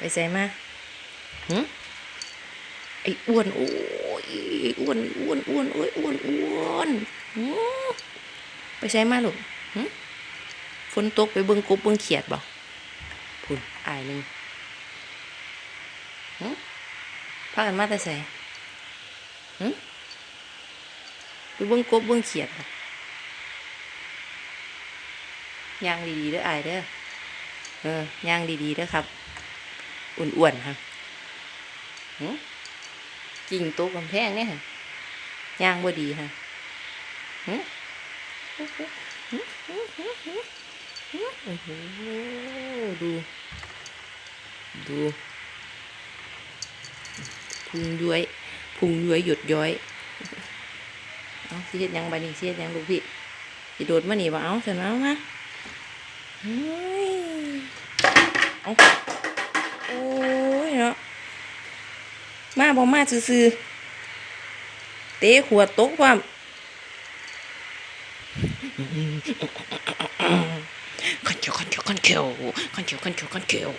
ไปใส่มาหึไอ้อ้วนโอ้ยอ้วนอ้วนอ้วนโอ้ยอ้วนอ้วนหึไปใส่มาลูกหึฝนตกไปเบิ่งกบเบิ่งเขียดบ่พุ่นอายหนึงหึพากันมาแต่ใส่หึไปเบิ่งกบเบิ่งเขียดบ่ย่างดีๆเด้ออายเด้อ เออย่างดีๆเด้อครับ อ้วนๆค่ะหึจริงโต๊ะกำแพงเนี่ยค่ะย่างบ่ดีค่ะดูดูพุงย้วยพุงย้วยหยดย้อยเอาเสิเฮ็ดยังบานี่เสิเฮ็ดยังลูกพี่สิโดดมาหนีบ่เอาเสร็จแล้วมาเฮ้ยเอา โอ้ยเนาะมาบ่มาซื้อเตะขวดตกความคันเขียวคันเขียวคันเขียวคันเขียวคันเขียวคันเขียว